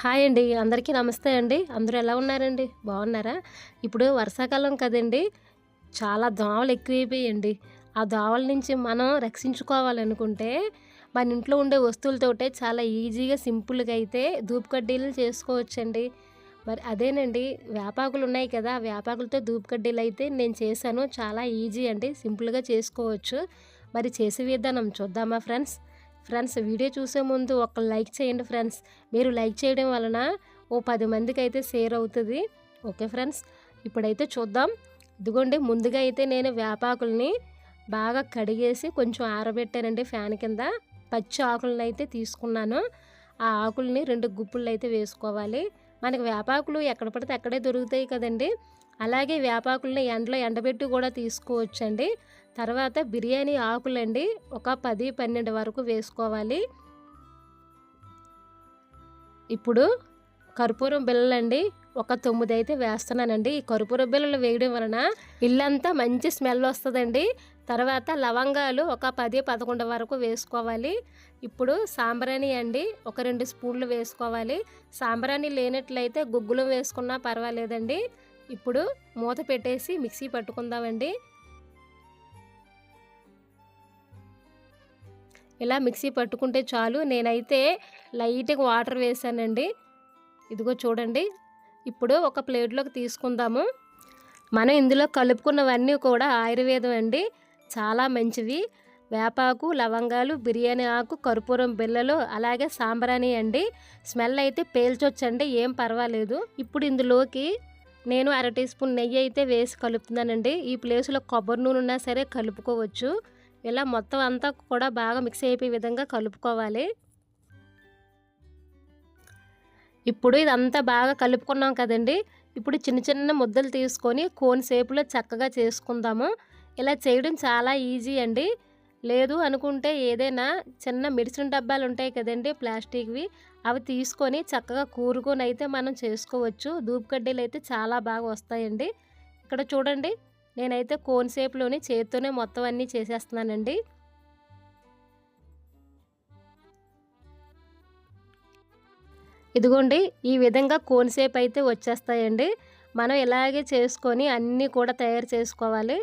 Hi అండి అందరికీ నమస్తే అండి. అందరూ ఎలా ఉన్నారండి? బాగున్నారా? ఇప్పుడు వర్షాకాలం కదండి చాలా దోమలు ఎక్కువైపోయాయండి ఆ దోమల నుంచి మనం రక్షించుకోవాలనుకుంటే మన ఇంట్లో ఉండే వస్తువులతోటే చాలా ఈజీగా సింపుల్గా అయితే ధూపకడ్డీలు చేసుకోవచ్చండి. మరి అదేనండి వేపాకులు ఉన్నాయి కదా వ్యాపాకులతో వేపాకులతో అయితే నేను చేశాను. చాలా ఈజీ అండి సింపుల్గా చేసుకోవచ్చు. మరి చేసే విధానం చూద్దామా ఫ్రెండ్స్? ఫ్రెండ్స్ వీడియో చూసే ముందు ఒక లైక్ చేయండి ఫ్రెండ్స్. మీరు లైక్ చేయడం వలన ఓ పది మందికి అయితే షేర్ అవుతుంది. Okay friends? ఇప్పుడైతే చూద్దాం. ఇదిగోండి ముందుగా అయితే నేను వేపాకుల్ని బాగా కడిగేసి కొంచెం ఆరబెట్టానండి ఫ్యాన్ కింద. పచ్చి ఆకులను అయితే తీసుకున్నాను. ఆ ఆకుల్ని రెండు గుప్పులు అయితే వేసుకోవాలి. మనకి వేపాకులు ఎక్కడ పడితే అక్కడే దొరుకుతాయి కదండి. అలాగే వేపాకుల్ని ఎండలో ఎండబెట్టి కూడా తీసుకోవచ్చండి. తర్వాత బిర్యానీ ఆకులండి ఒక పది పన్నెండు వరకు వేసుకోవాలి. ఇప్పుడు కర్పూరం బిళ్ళలండి ఒక తొమ్మిది అయితే వేస్తున్నానండి. ఈ కర్పూర బిళ్ళలు వేయడం వలన ఇల్లంతా మంచి స్మెల్ వస్తుందండి. తర్వాత లవంగాలు ఒక పది పదకొండు వరకు వేసుకోవాలి. ఇప్పుడు సాంబ్రాణి అండి ఒక రెండు స్పూన్లు వేసుకోవాలి. సాంబ్రాణి లేనట్లయితే గుగ్గులు వేసుకున్నా పర్వాలేదండి. ఇప్పుడు మూత పెట్టేసి మిక్సీ పట్టుకుందామండి. ఇలా మిక్సీ పట్టుకుంటే చాలు. నేనైతే లైట్గా వాటర్ వేసానండి. ఇదిగో చూడండి. ఇప్పుడు ఒక ప్లేట్లోకి తీసుకుందాము. మనం ఇందులో కలుపుకున్నవన్నీ కూడా ఆయుర్వేదం అండి. చాలా మంచివి. వేపాకు లవంగాలు బిర్యానీ ఆకు కర్పూరం బిళ్ళలు అలాగే సాంబ్రాణి అండి. స్మెల్ అయితే పేల్చొచ్చండి. ఏం పర్వాలేదు. ఇప్పుడు ఇందులోకి నేను అర టీ స్పూన్ నెయ్యి అయితే వేసి కలుపుతున్నానండి. ఈ ప్లేస్లో కొబ్బరి నూనె ఉన్నా సరే కలుపుకోవచ్చు. ఇలా మొత్తం అంతా కూడా బాగా మిక్స్ అయిపోయే విధంగా కలుపుకోవాలి. ఇప్పుడు ఇదంతా బాగా కలుపుకున్నాం కదండి. ఇప్పుడు చిన్న చిన్న ముద్దలు తీసుకొని కోన్ షేపులో చక్కగా చేసుకుందాము. ఇలా చేయడం చాలా ఈజీ అండి. లేదు అనుకుంటే ఏదైనా చిన్న మెడిసిన్ డబ్బాలు ఉంటాయి కదండి ప్లాస్టిక్వి అవి తీసుకొని చక్కగా కూరుకొని అయితే మనం చేసుకోవచ్చు. ధూప్ కడ్డీలు అయితే చాలా బాగా వస్తాయండి. ఇక్కడ చూడండి నేనైతే కోన్ షేప్లోని చేతితోనే మొత్తం అన్నీ చేసేస్తున్నానండి. ఇదిగోండి ఈ విధంగా కోన్ షేప్ అయితే వచ్చేస్తాయండి. మనం ఇలాగే చేసుకొని అన్నీ కూడా తయారు చేసుకోవాలి.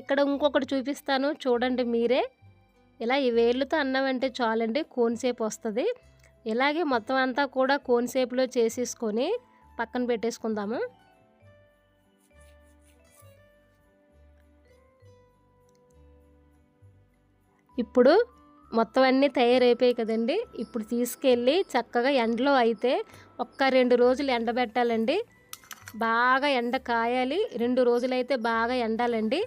ఇక్కడ ఇంకొకటి చూపిస్తాను చూడండి మీరే. ఇలా ఈ వేళ్ళతో అన్నామంటే చాలండి కోన్ షేప్ వస్తుంది. ఇలాగే మొత్తం అంతా కూడా కోన్ షేప్లో చేసేసుకొని పక్కన పెట్టేసుకుందాము. ఇప్పుడు మొత్తం అన్నీ తయారైపోయాయి కదండి. ఇప్పుడు తీసుకెళ్ళి చక్కగా ఎండలో అయితే ఒక్క రెండు రోజులు ఎండబెట్టాలండి. బాగా ఎండ కాయాలి. రెండు రోజులైతే బాగా ఎండాలండి.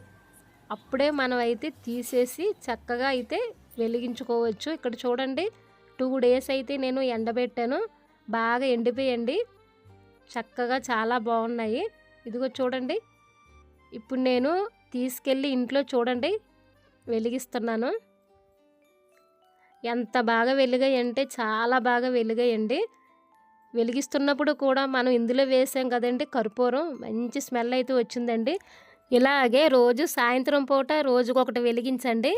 అప్పుడే మనం అయితే తీసేసి చక్కగా అయితే వెలిగించుకోవచ్చు. ఇక్కడ చూడండి టూ డేస్ అయితే నేను ఎండబెట్టాను. బాగా ఎండిపోయండి. చక్కగా చాలా బాగున్నాయి. ఇదిగో చూడండి ఇప్పుడు నేను తీసుకెళ్ళి ఇంట్లో చూడండి వెలిగిస్తున్నాను. ఎంత బాగా వెలిగాయి చాలా బాగా వెలిగాయండి. వెలిగిస్తున్నప్పుడు కూడా మనం ఇందులో వేసాం కదండి కర్పూరం మంచి స్మెల్ అయితే వచ్చిందండి. ఇలాగే రోజు సాయంత్రం పూట రోజుకొకటి వెలిగించండి.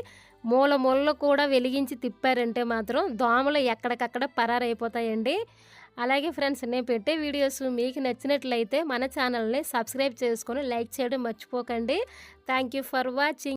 మూల మూలలో కూడా వెలిగించి తిప్పారంటే మాత్రం దోమలు ఎక్కడికక్కడ పరారైపోతాయండి. అలాగే ఫ్రెండ్స్ నేను పెట్టే వీడియోస్ మీకు నచ్చినట్లయితే మన ఛానల్ని సబ్స్క్రైబ్ చేసుకొని లైక్ చేయడం మర్చిపోకండి. Thank you for watching.